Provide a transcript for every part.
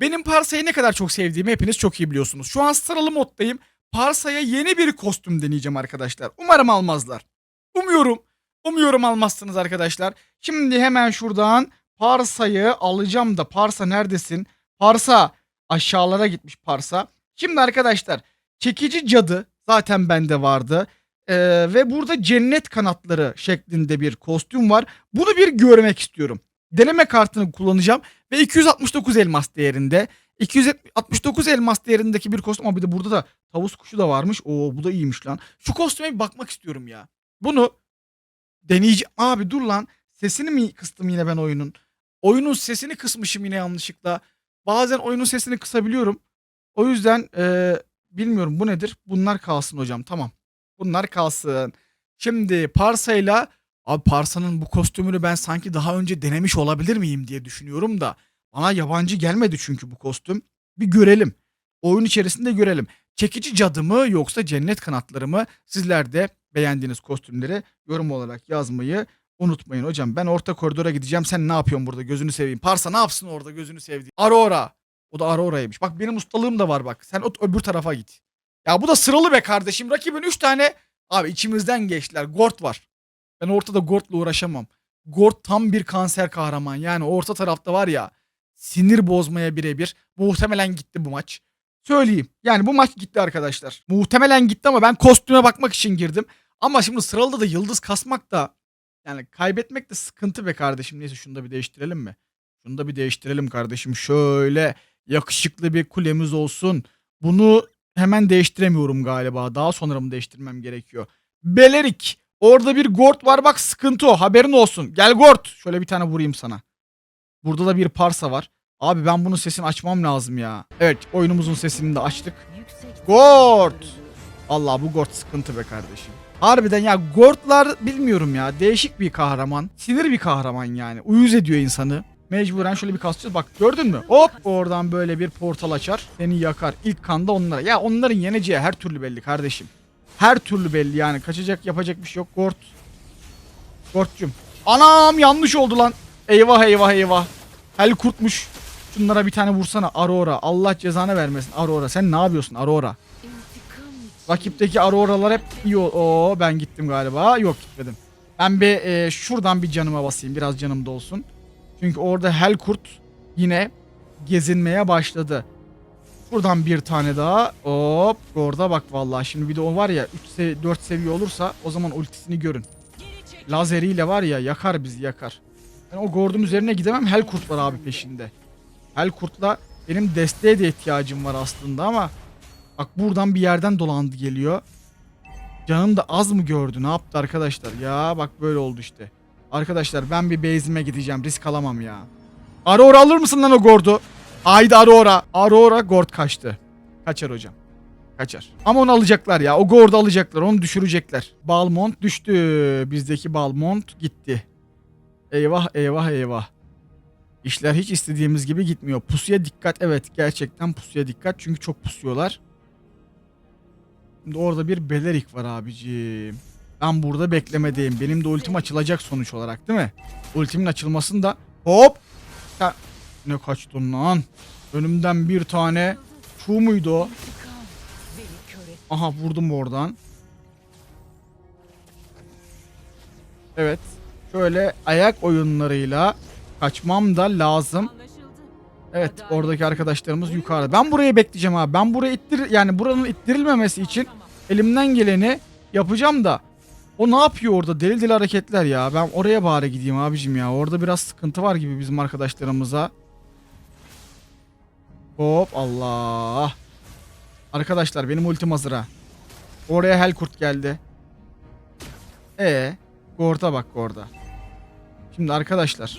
Benim Parsa'yı ne kadar çok sevdiğimi hepiniz çok iyi biliyorsunuz. Şu an sıralı moddayım. Parsa'ya yeni bir kostüm deneyeceğim arkadaşlar. Umarım almazlar. Umuyorum. Umuyorum almazsınız arkadaşlar. Şimdi hemen şuradan Parsa'yı alacağım da Parsa neredesin? Parsa aşağılara gitmiş Parsa. Şimdi arkadaşlar çekici cadı zaten bende vardı. Ee, ve burada cennet kanatları şeklinde bir kostüm var. Bunu bir görmek istiyorum. Deneme kartını kullanacağım ve 269 elmas değerinde. 269 elmas değerindeki bir kostüm ama bir de burada da tavus kuşu da varmış. Oo bu da iyiymiş lan. Şu kostüme bir bakmak istiyorum ya. Bunu deneyeceğim. Abi dur lan. Sesini mi kıstım yine ben oyunun? Oyunun sesini kısmışım yine yanlışlıkla. Bazen oyunun sesini kısabiliyorum. O yüzden eee, bilmiyorum bu nedir? Bunlar kalsın hocam. Tamam. Bunlar kalsın. Şimdi Parsa'yla abi Parsa'nın bu kostümünü ben sanki daha önce denemiş olabilir miyim diye düşünüyorum da bana yabancı gelmedi çünkü bu kostüm. Bir görelim. Oyun içerisinde görelim. Çekici cadı mı yoksa cennet kanatları mı? Sizler de beğendiğiniz kostümleri yorum olarak yazmayı unutmayın hocam. Ben orta koridora gideceğim. Sen ne yapıyorsun burada? Gözünü seveyim. Parsa ne yapsın orada gözünü sevdiğim? Aurora. O da Aurora'ymış. Bak benim ustalığım da var bak. Sen o öbür tarafa git. Ya bu da sıralı be kardeşim. Rakibin 3 tane abi içimizden geçtiler. Gort var. Ben ortada Gort'la uğraşamam. Gort tam bir kanser kahraman. Yani orta tarafta var ya sinir bozmaya birebir. Muhtemelen gitti bu maç. Söyleyeyim. Yani bu maç gitti arkadaşlar. Muhtemelen gitti ama ben kostüme bakmak için girdim. Ama şimdi sıralıda da yıldız kasmak da yani kaybetmek de sıkıntı be kardeşim. Neyse şunu da bir değiştirelim mi? Şunu da bir değiştirelim kardeşim. Şöyle yakışıklı bir kulemiz olsun. Bunu hemen değiştiremiyorum galiba. Daha sonra mı değiştirmem gerekiyor? Belerik. Orada bir Gort var bak sıkıntı o. Haberin olsun. Gel Gort. Şöyle bir tane vurayım sana. Burada da bir Parsa var. Abi ben bunun sesini açmam lazım ya. Evet oyunumuzun sesini de açtık. Gort. Allah bu Gort sıkıntı be kardeşim. Harbiden ya Gort'lar bilmiyorum ya. Değişik bir kahraman. Sinir bir kahraman yani. Uyuz ediyor insanı. Mecburen şöyle bir kasacağız. Bak gördün mü? Hop oradan böyle bir portal açar. Seni yakar. İlk kanda onlara. Ya onların yeneceği her türlü belli kardeşim. Her türlü belli yani. Kaçacak yapacak bir şey yok. Gort. Gort'cum. Anam yanlış oldu lan. Eyvah eyvah eyvah. Hel kurtmuş. Şunlara bir tane vursana Aurora. Allah cezanı vermesin Aurora. Sen ne yapıyorsun Aurora? Rakipteki Aurora'lar hep iyi. Oo ben gittim galiba. Yok gitmedim. Ben bir e, şuradan bir canıma basayım. Biraz canım da olsun. Çünkü orada Helkurt yine gezinmeye başladı. Buradan bir tane daha. Hop orada bak vallahi. Şimdi bir de o var ya 3 se 4 seviye olursa o zaman ultisini görün. Lazeriyle var ya yakar bizi yakar. Ben o Gordon üzerine gidemem. Helkurt var abi peşinde. Helkurt'la benim desteğe de ihtiyacım var aslında ama bak buradan bir yerden dolandı geliyor. Canım da az mı gördü? Ne yaptı arkadaşlar? Ya bak böyle oldu işte. Arkadaşlar ben bir base'ime gideceğim. Risk alamam ya. Aurora alır mısın lan o Gord'u? Haydi Aurora. Aurora Gord kaçtı. Kaçar hocam. Kaçar. Ama onu alacaklar ya. O Gord'u alacaklar. Onu düşürecekler. Balmont düştü. Bizdeki Balmont gitti. Eyvah eyvah eyvah. İşler hiç istediğimiz gibi gitmiyor. Pusuya dikkat. Evet gerçekten pusuya dikkat. Çünkü çok pusuyorlar. Şimdi orada bir Belerik var abicim. Ben burada beklemedeyim. Benim de ultim açılacak sonuç olarak değil mi? Ultimin açılmasında hop. Ne kaçtın lan? Önümden bir tane şu muydu o? Aha vurdum oradan. Evet. Şöyle ayak oyunlarıyla kaçmam da lazım. Evet oradaki arkadaşlarımız yukarıda. Ben burayı bekleyeceğim abi. Ben buraya ittir yani buranın ittirilmemesi için elimden geleni yapacağım da. O ne yapıyor orada? Deli deli hareketler ya. Ben oraya bari gideyim abicim ya. Orada biraz sıkıntı var gibi bizim arkadaşlarımıza. Hop Allah. Arkadaşlar benim ultim hazır ha. Oraya Helkurt geldi. E, Gord'a bak Gord'a. Şimdi arkadaşlar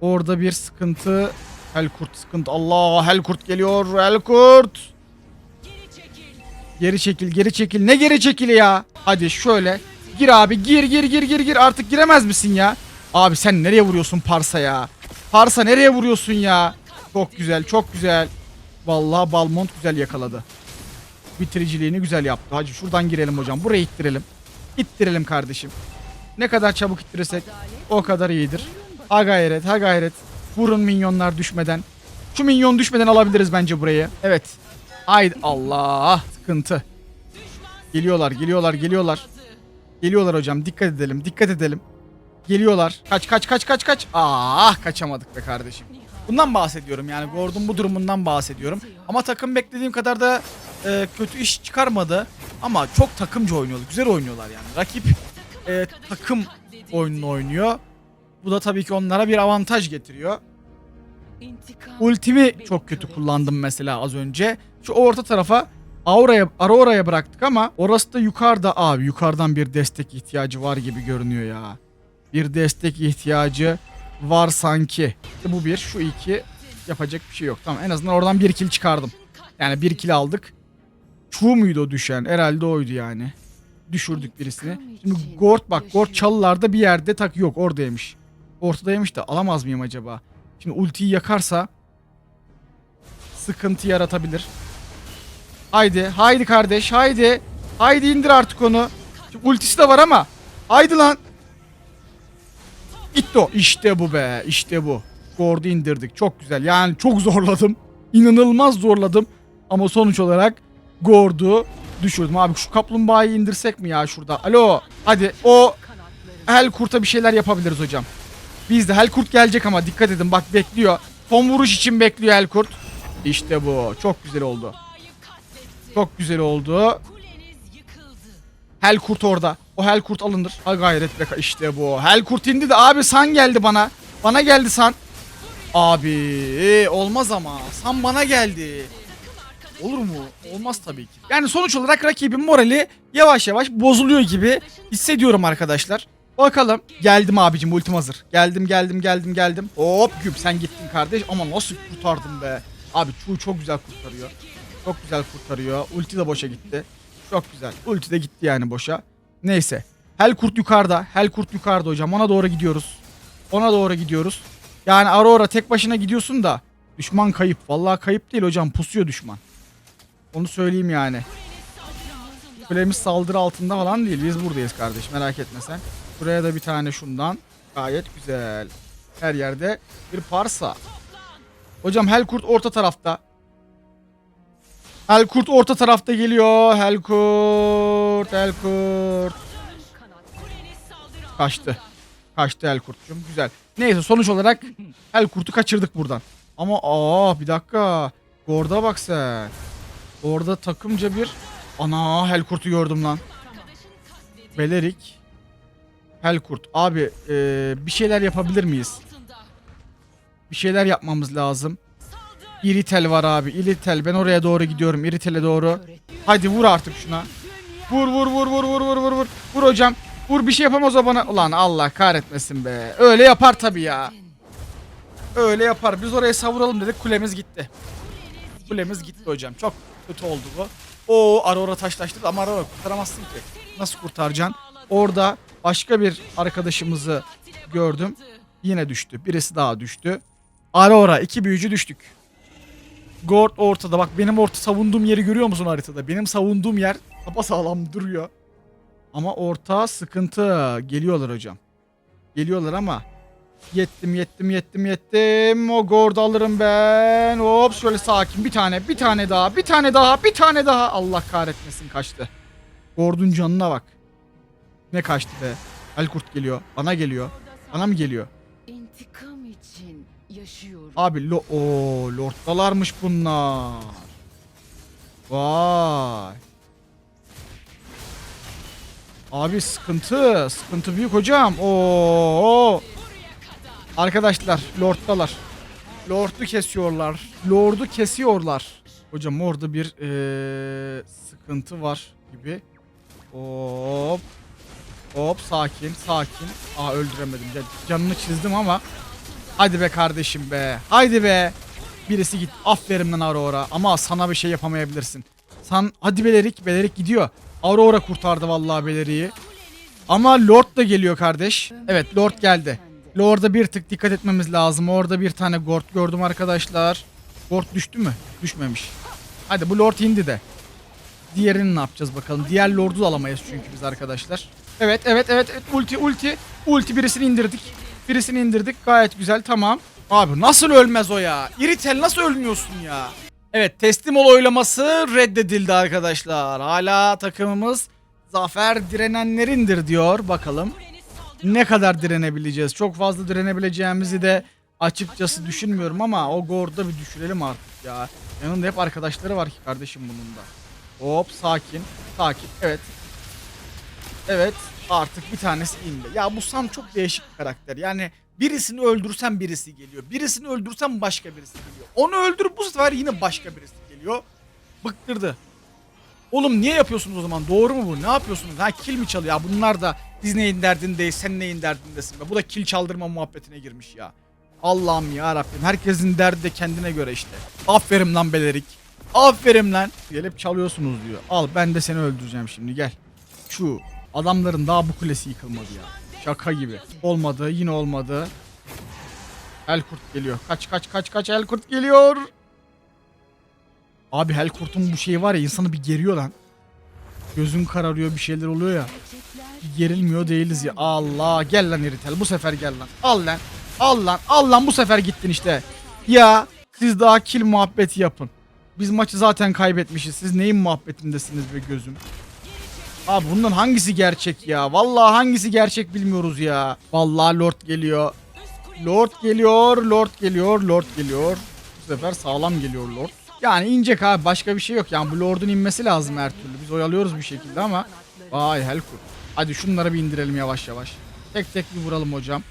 Orada bir sıkıntı. Helkurt sıkıntı. Allah Helkurt geliyor. Helkurt. Geri çekil geri çekil. Ne geri çekili ya? Hadi şöyle. Gir abi gir gir gir gir gir. Artık giremez misin ya? Abi sen nereye vuruyorsun Parsa ya? Parsa nereye vuruyorsun ya? Çok güzel çok güzel. Vallahi Balmont güzel yakaladı. Bitiriciliğini güzel yaptı. Hacı şuradan girelim hocam. Buraya ittirelim. İttirelim kardeşim. Ne kadar çabuk ittirirsek o kadar iyidir. Ha gayret ha gayret. Vurun minyonlar düşmeden. Şu minyon düşmeden alabiliriz bence burayı. Evet. Haydi Allah. Sıkıntı. Geliyorlar, geliyorlar, geliyorlar. Geliyorlar hocam. Dikkat edelim, dikkat edelim. Geliyorlar. Kaç kaç kaç kaç kaç. Ah kaçamadık be kardeşim. Bundan bahsediyorum yani Gordon bu durumundan bahsediyorum. Ama takım beklediğim kadar da e, kötü iş çıkarmadı. Ama çok takımcı oynuyorlar. Güzel oynuyorlar yani. Rakip e, takım oyununu oynuyor. Bu da tabii ki onlara bir avantaj getiriyor. Ultimi çok kötü kullandım mesela az önce. Şu orta tarafa Aura'ya Aurora'ya bıraktık ama orası da yukarıda abi yukarıdan bir destek ihtiyacı var gibi görünüyor ya. Bir destek ihtiyacı var sanki. Bu bir, şu iki yapacak bir şey yok. Tamam en azından oradan bir kill çıkardım. Yani bir kill aldık. Çuğ muydu o düşen? Herhalde oydu yani. Düşürdük birisini. Şimdi Gord bak Gord çalılarda bir yerde tak yok oradaymış. Ortadaymış da alamaz mıyım acaba? Şimdi ultiyi yakarsa sıkıntı yaratabilir. Haydi, haydi kardeş, haydi. Haydi indir artık onu. Şimdi ultisi de var ama. Haydi lan. Gitti o. İşte bu be, işte bu. Gord'u indirdik. Çok güzel. Yani çok zorladım. İnanılmaz zorladım. Ama sonuç olarak Gord'u düşürdüm. Abi şu kaplumbağayı indirsek mi ya şurada? Alo. Hadi o El kurta bir şeyler yapabiliriz hocam. Biz de Helkurt gelecek ama dikkat edin bak bekliyor. Son vuruş için bekliyor Helkurt. İşte bu. Çok güzel oldu. Çok güzel oldu. Helkurt orada. O Helkurt alınır. Ha gayret be. İşte bu. Helkurt indi de abi San geldi bana. Bana geldi San. Abi olmaz ama. San bana geldi. Olur mu? Olmaz tabii ki. Yani sonuç olarak rakibin morali yavaş yavaş bozuluyor gibi hissediyorum arkadaşlar. Bakalım. Geldim abicim ultim hazır. Geldim geldim geldim geldim. Hop güp sen gittin kardeş. Ama nasıl kurtardım be. Abi Chu çok güzel kurtarıyor. Çok güzel kurtarıyor. Ulti de boşa gitti. Çok güzel. Ulti de gitti yani boşa. Neyse. Helkurt yukarıda. Helkurt yukarıda hocam. Ona doğru gidiyoruz. Ona doğru gidiyoruz. Yani Aurora tek başına gidiyorsun da düşman kayıp. Vallahi kayıp değil hocam. Pusuyor düşman. Onu söyleyeyim yani. Kulemiz saldırı altında falan değil. Biz buradayız kardeş. Merak etme sen. Buraya da bir tane şundan. Gayet güzel. Her yerde bir parsa. Hocam Helkurt orta tarafta. Helkurt orta tarafta geliyor. Helkurt, Helkurt. Kaçtı. Kaçtı Helkurt'cum. Güzel. Neyse sonuç olarak Helkurt'u kaçırdık buradan. Ama aa bir dakika. Gord'a bak sen. Orada takımca bir ana Helkurt'u gördüm lan. Belerik. Helkurt. Abi eee, bir şeyler yapabilir miyiz? Bir şeyler yapmamız lazım. İritel var abi. İritel. Ben oraya doğru gidiyorum. İritel'e doğru. Hadi vur artık şuna. Vur vur vur vur vur vur vur vur. Vur hocam. Vur bir şey yapamaz o bana. Ulan Allah kahretmesin be. Öyle yapar tabii ya. Öyle yapar. Biz oraya savuralım dedik. Kulemiz gitti. Kulemiz gitti hocam. Çok kötü oldu bu. O Aurora taşlaştırdı ama Aurora kurtaramazsın ki. Nasıl kurtaracaksın? Orada başka bir arkadaşımızı gördüm. Yine düştü. Birisi daha düştü. Aurora iki büyücü düştük. Gord ortada. Bak benim orta savunduğum yeri görüyor musun haritada? Benim savunduğum yer sağlam duruyor. Ama orta sıkıntı. Geliyorlar hocam. Geliyorlar ama Yettim yettim yettim yettim. O Gord'u alırım ben. Hop şöyle sakin. Bir tane bir tane daha bir tane daha bir tane daha. Allah kahretmesin kaçtı. Gord'un canına bak. Ne kaçtı be. Elkurt geliyor. Bana geliyor. Bana mı geliyor? İntikam. Abi lo o lorddalarmış bunlar. Vay. Abi sıkıntı. Sıkıntı büyük hocam. Oo. Arkadaşlar lorddalar. Lord'u kesiyorlar. Lord'u kesiyorlar. Hocam orada bir eee, sıkıntı var gibi. Hop. Hop sakin sakin. Aa öldüremedim. Can- Canını çizdim ama. Hadi be kardeşim be. Haydi be. Birisi git. Aferin lan Aurora. Ama sana bir şey yapamayabilirsin. Sen hadi Belerik. Belerik gidiyor. Aurora kurtardı vallahi Belerik'i. Ama Lord da geliyor kardeş. Evet Lord geldi. Lord'a bir tık dikkat etmemiz lazım. Orada bir tane Gord gördüm arkadaşlar. Gord düştü mü? Düşmemiş. Hadi bu Lord indi de. Diğerini ne yapacağız bakalım. Diğer Lord'u da alamayız çünkü biz arkadaşlar. Evet evet evet evet ulti ulti. Ulti birisini indirdik. Birisini indirdik. Gayet güzel tamam. Abi nasıl ölmez o ya? İritel nasıl ölmüyorsun ya? Evet teslim ol oylaması reddedildi arkadaşlar. Hala takımımız zafer direnenlerindir diyor. Bakalım ne kadar direnebileceğiz. Çok fazla direnebileceğimizi de açıkçası düşünmüyorum ama o Gord'a bir düşürelim artık ya. Yanında hep arkadaşları var ki kardeşim bunun da. Hop sakin sakin evet. Evet artık bir tanesi indi. Ya bu Sam çok değişik bir karakter. Yani birisini öldürsen birisi geliyor. Birisini öldürsen başka birisi geliyor. Onu öldür bu sefer yine başka birisi geliyor. Bıktırdı. Oğlum niye yapıyorsunuz o zaman? Doğru mu bu? Ne yapıyorsunuz? Ha kill mi çalıyor? Ya bunlar da biz neyin derdindeyiz, sen neyin derdindesin be. Bu da kill çaldırma muhabbetine girmiş ya. Allah'ım ya Rabbim. Herkesin derdi de kendine göre işte. Aferin lan Belerik. Aferin lan. Gelip çalıyorsunuz diyor. Al ben de seni öldüreceğim şimdi gel. Şu adamların daha bu kulesi yıkılmadı ya. Şaka gibi. Olmadı yine olmadı. Helkurt geliyor. Kaç kaç kaç kaç Helkurt geliyor. Abi Helkurt'un bu şeyi var ya insanı bir geriyor lan. Gözün kararıyor bir şeyler oluyor ya. Bir gerilmiyor değiliz ya. Allah gel lan Iritel bu sefer gel lan. Al lan. Al lan. Al lan bu sefer gittin işte. Ya siz daha kill muhabbeti yapın. Biz maçı zaten kaybetmişiz. Siz neyin muhabbetindesiniz be gözüm? Abi bundan hangisi gerçek ya? Vallahi hangisi gerçek bilmiyoruz ya. Vallahi Lord geliyor. Lord geliyor, Lord geliyor, Lord geliyor. Bu sefer sağlam geliyor Lord. Yani inecek abi başka bir şey yok. Yani bu Lord'un inmesi lazım her türlü. Biz oyalıyoruz bir şekilde ama. Vay Helkur. Hadi şunları bir indirelim yavaş yavaş. Tek tek bir vuralım hocam.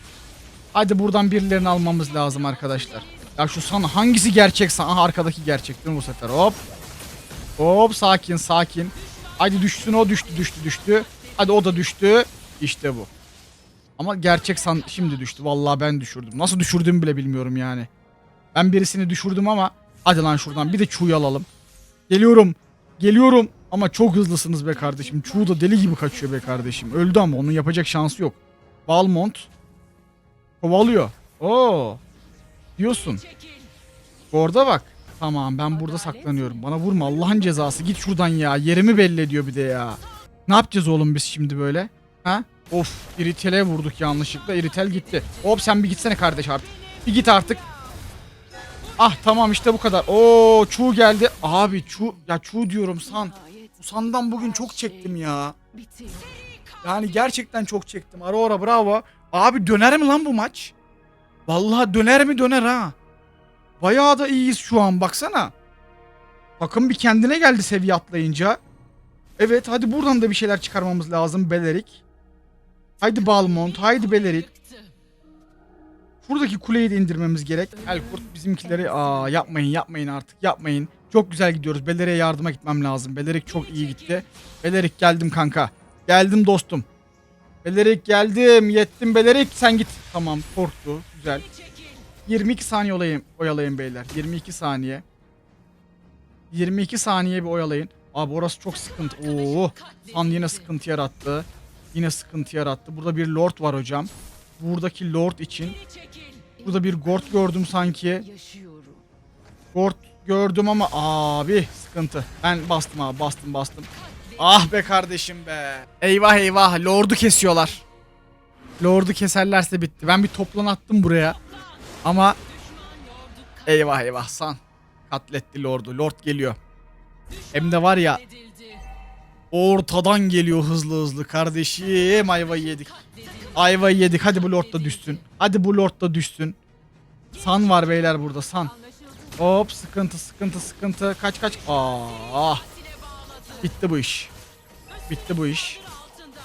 Hadi buradan birilerini almamız lazım arkadaşlar. Ya şu sana hangisi gerçek? Aha arkadaki gerçek değil mi bu sefer? Hop. Hop sakin sakin. Hadi düşsün o düştü düştü düştü. Hadi o da düştü. İşte bu. Ama gerçek san şimdi düştü. Vallahi ben düşürdüm. Nasıl düşürdüğümü bile bilmiyorum yani. Ben birisini düşürdüm ama hadi lan şuradan bir de Chu'yu alalım. Geliyorum. Geliyorum. Ama çok hızlısınız be kardeşim. Chu da deli gibi kaçıyor be kardeşim. Öldü ama onun yapacak şansı yok. Valmont kovalıyor. Oo. Diyorsun. Orada bak. Tamam ben burada saklanıyorum. Bana vurma Allah'ın cezası. Git şuradan ya. Yerimi belli ediyor bir de ya. Ne yapacağız oğlum biz şimdi böyle? Ha? Of İritel'e vurduk yanlışlıkla. İritel gitti. Hop sen bir gitsene kardeş artık. Bir git artık. Ah tamam işte bu kadar. Oo Chu geldi. Abi Chu ya Chu diyorum san. Bu sandan bugün çok çektim ya. Yani gerçekten çok çektim. Aurora bravo. Abi döner mi lan bu maç? Vallahi döner mi döner ha. Bayağı da iyiyiz şu an baksana. Takım bir kendine geldi seviye atlayınca. Evet hadi buradan da bir şeyler çıkarmamız lazım Belerik. Haydi Balmont, haydi Belerik. Şuradaki kuleyi de indirmemiz gerek. Elkurt bizimkileri aa yapmayın yapmayın artık yapmayın. Çok güzel gidiyoruz. Belerik'e yardıma gitmem lazım. Belerik çok iyi gitti. Belerik geldim kanka. Geldim dostum. Belerik geldim. Yettim Belerik. Sen git. Tamam korktu. Güzel. 22 saniye olayım, oyalayın beyler. 22 saniye. 22 saniye bir oyalayın. Abi orası çok sıkıntı. Oo. San yine sıkıntı yarattı. Yine sıkıntı yarattı. Burada bir lord var hocam. Buradaki lord için. Burada bir gord gördüm sanki. Gord gördüm ama abi sıkıntı. Ben bastım abi bastım bastım. Ah be kardeşim be. Eyvah eyvah lordu kesiyorlar. Lordu keserlerse bitti. Ben bir toplan attım buraya. Ama eyvah eyvah san. Katletti lordu. Lord geliyor. Hem de var ya ortadan geliyor hızlı hızlı kardeşim. Ayvayı yedik. Ayvayı yedik. Hadi bu lord da düşsün. Hadi bu lord da düşsün. San var beyler burada san. Hop sıkıntı sıkıntı sıkıntı. Kaç kaç. Ah. Bitti bu iş. Bitti bu iş.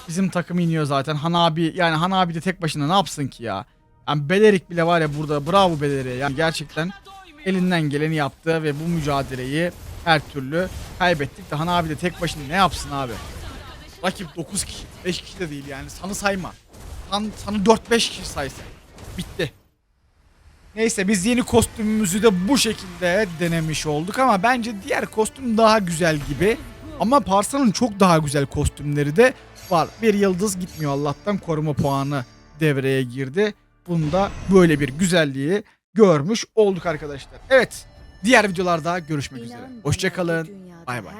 Bizim takım iniyor zaten. Han abi yani Han abi de tek başına ne yapsın ki ya? Yani Belerik bile var ya burada. Bravo Belerik'e. Yani gerçekten elinden geleni yaptı ve bu mücadeleyi her türlü kaybettik de Han abi de tek başına ne yapsın abi? Rakip 9 kişi, 5 kişi de değil yani. Sanı sayma. San, sanı 4-5 kişi saysa. Bitti. Neyse biz yeni kostümümüzü de bu şekilde denemiş olduk ama bence diğer kostüm daha güzel gibi. Ama Parsa'nın çok daha güzel kostümleri de var. Bir yıldız gitmiyor Allah'tan koruma puanı devreye girdi. Bunda böyle bir güzelliği görmüş olduk arkadaşlar. Evet diğer videolarda görüşmek üzere. Hoşçakalın. Bay bay.